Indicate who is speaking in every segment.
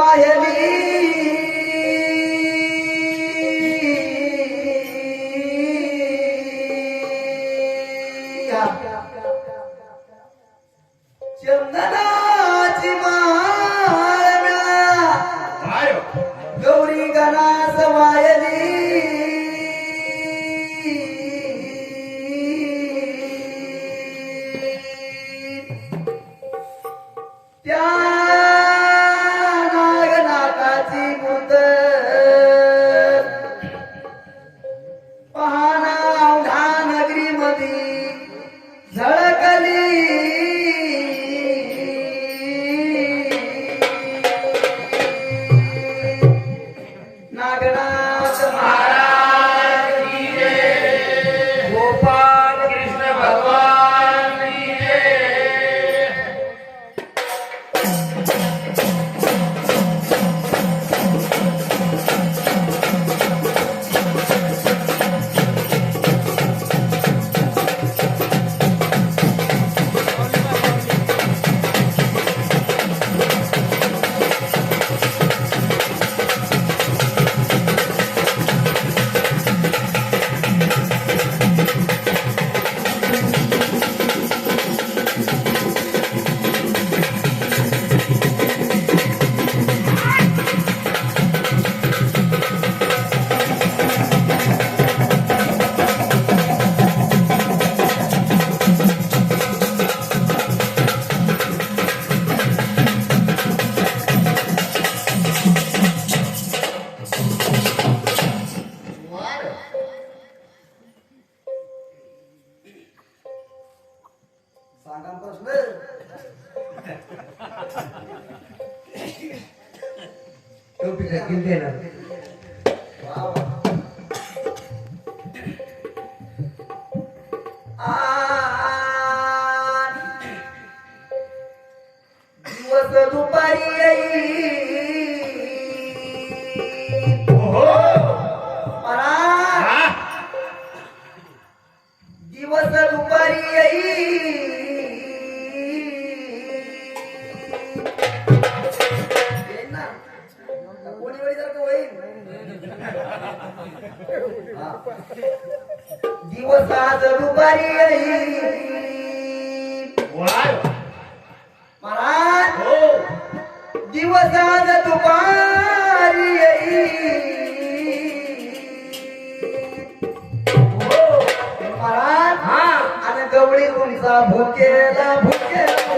Speaker 1: Quietly. टोपी का दिवस आज दुपारी महाराज दिवस आज दुपारी येई महाराज आणि गवळी तुमचा भुकेला भुकेला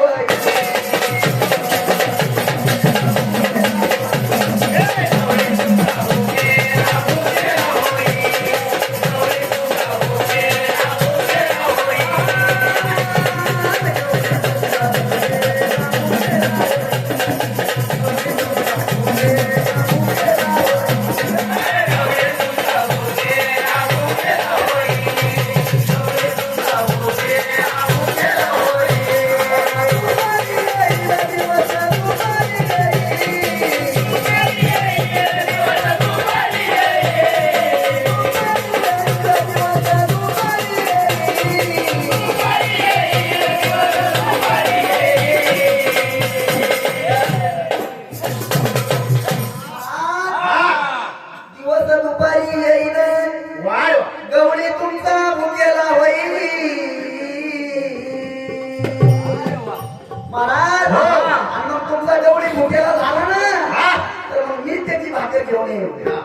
Speaker 1: महाराज आणि मग तुमचा गवळी भुकेला झाला ना तर मग मी त्याची भाकर घेऊन येऊ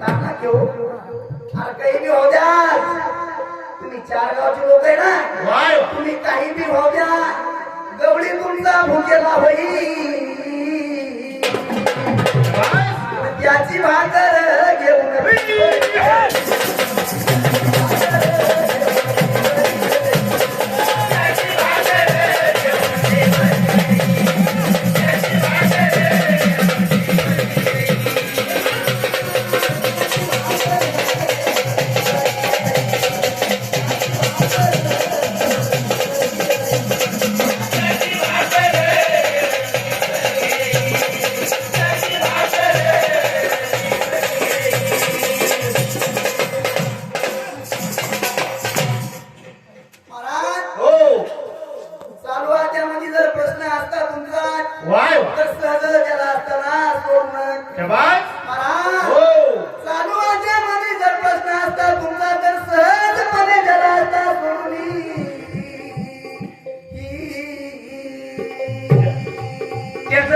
Speaker 1: तांबा घेऊ. अरे काही बी हो द्या. तुम्ही चार गावचे लोक आहे ना तुम्ही काही बी हो द्या. गवळी तुमचा भुकेला होईल. त्याची भाकर घेऊन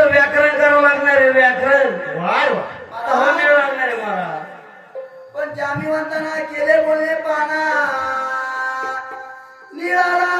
Speaker 2: त्याचं व्याकरण
Speaker 1: करावं लागणार आहे व्याकरण. आता हा
Speaker 2: लागणार आहे
Speaker 1: मला. पण जामी म्हणताना केले
Speaker 3: बोलले पाना. निळाला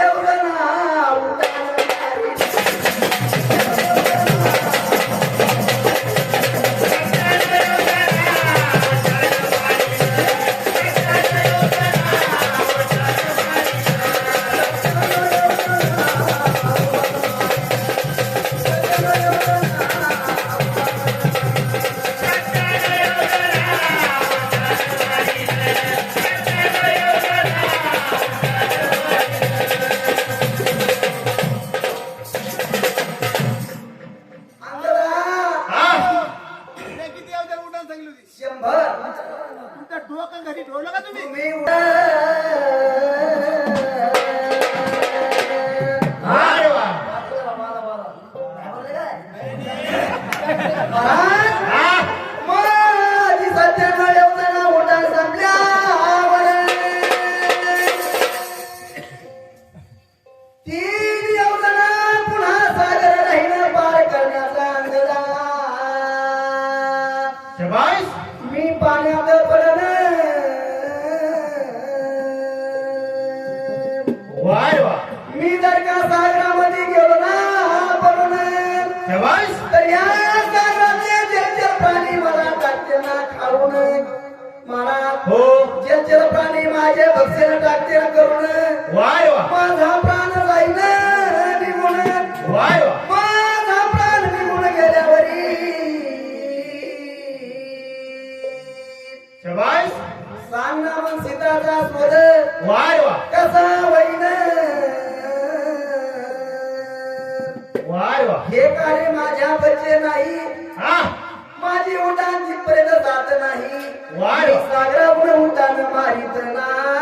Speaker 1: கடவுளனா
Speaker 3: तुमचं डोकं घरी ठेवलं का तुम्ही?
Speaker 1: माझ्या भक्तीला टाकते करून
Speaker 2: वाय
Speaker 1: माझा प्राण जाईन निघून.
Speaker 2: वाय
Speaker 1: माझा प्राण निघून गेल्यावरी. सांग ना मग सीताचा स्मर
Speaker 2: वाय वा
Speaker 1: कसा वैन
Speaker 2: वाय वा
Speaker 1: हे कार्य माझ्या बचे नाही.
Speaker 2: हा.
Speaker 1: माझी उठांची तिथपर्यंत जात नाही.
Speaker 2: सागरा
Speaker 1: सागरावर उठान मारित नाही.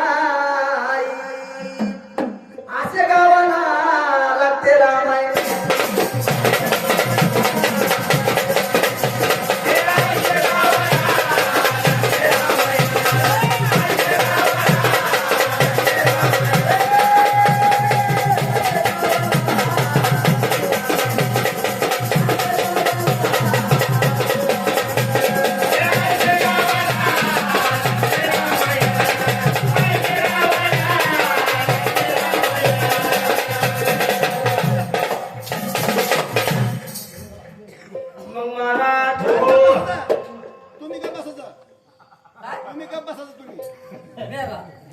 Speaker 3: गप बसायचं तुम्ही.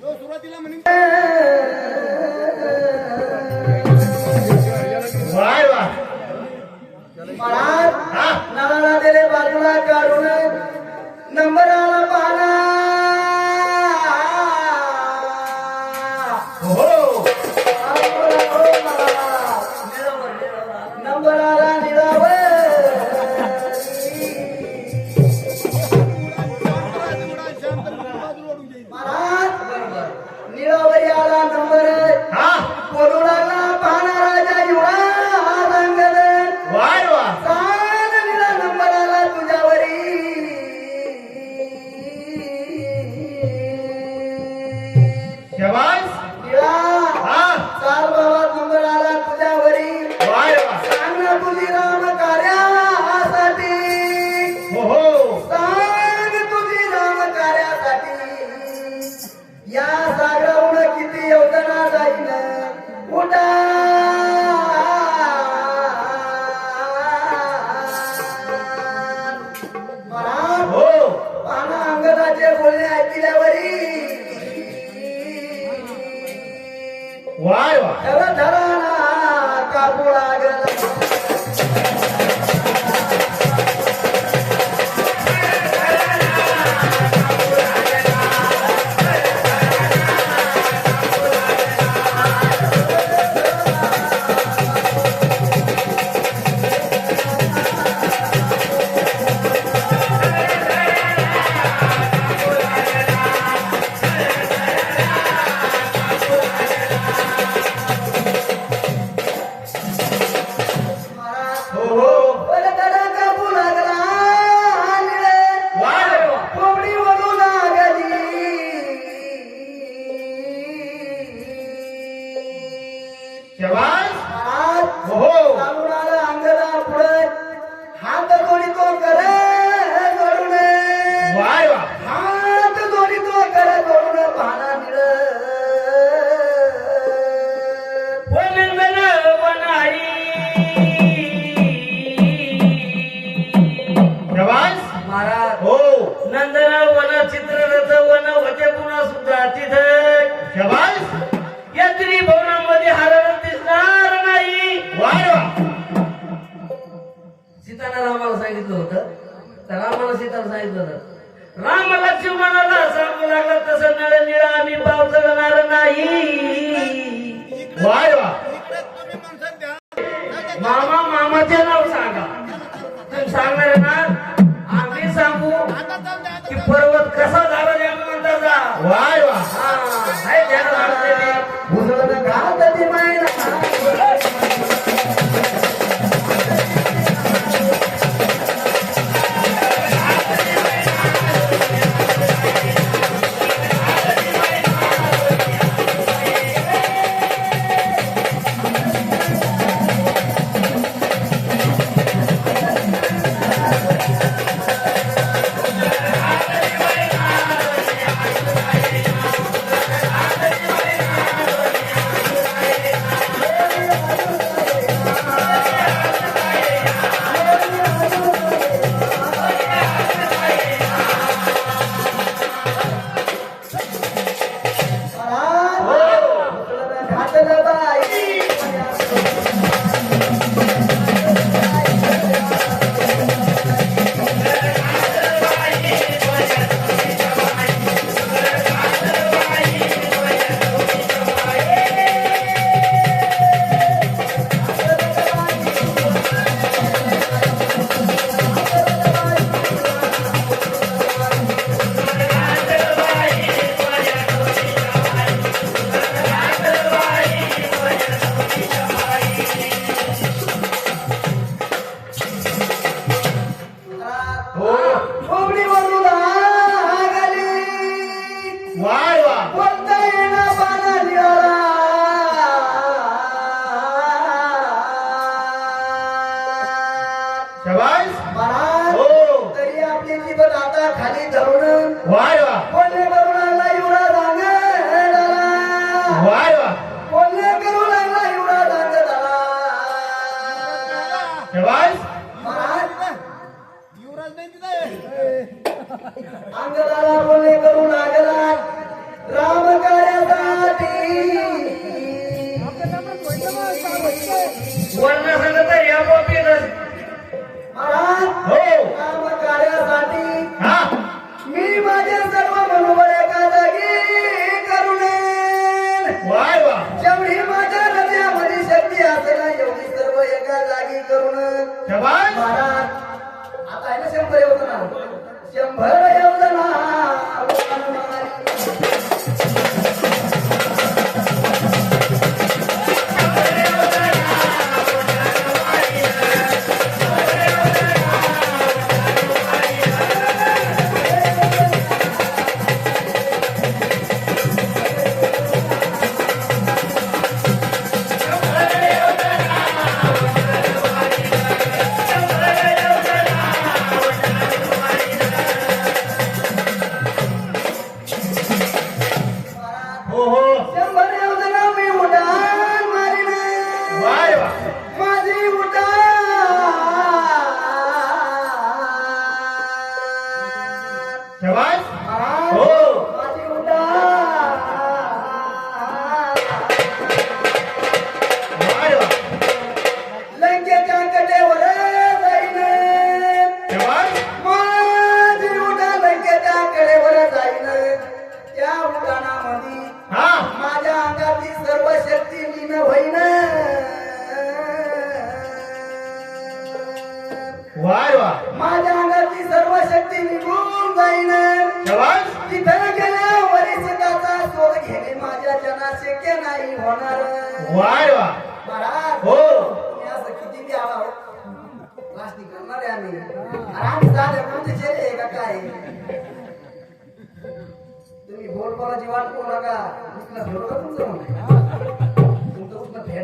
Speaker 3: जो सुरुवातीला
Speaker 1: म्हणून बाजूला काढून नंबर आला पाहणार. दिल्यावरी
Speaker 2: वाय वाय.
Speaker 1: धरा कापू लागला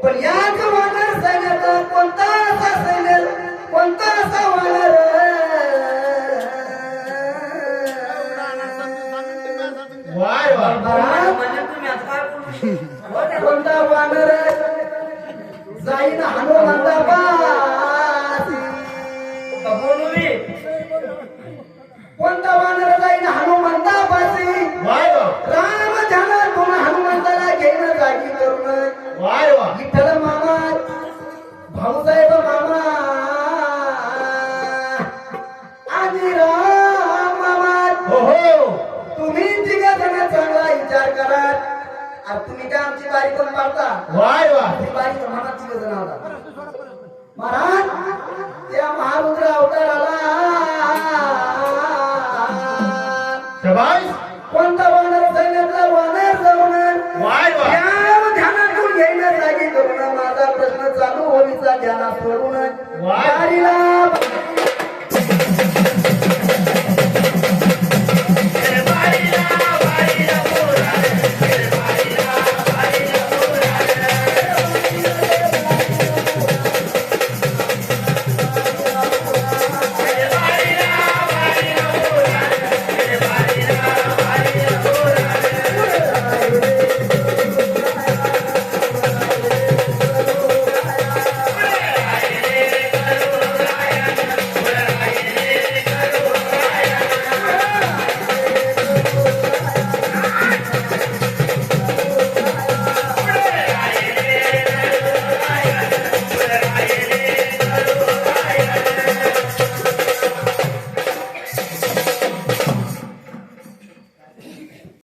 Speaker 1: But yeah, आणि तुम्ही काय आमची बारी पण पाडता
Speaker 2: वाय
Speaker 1: वाय. बारी महाराजची गजन महाराज त्या महारुद्र अवताराला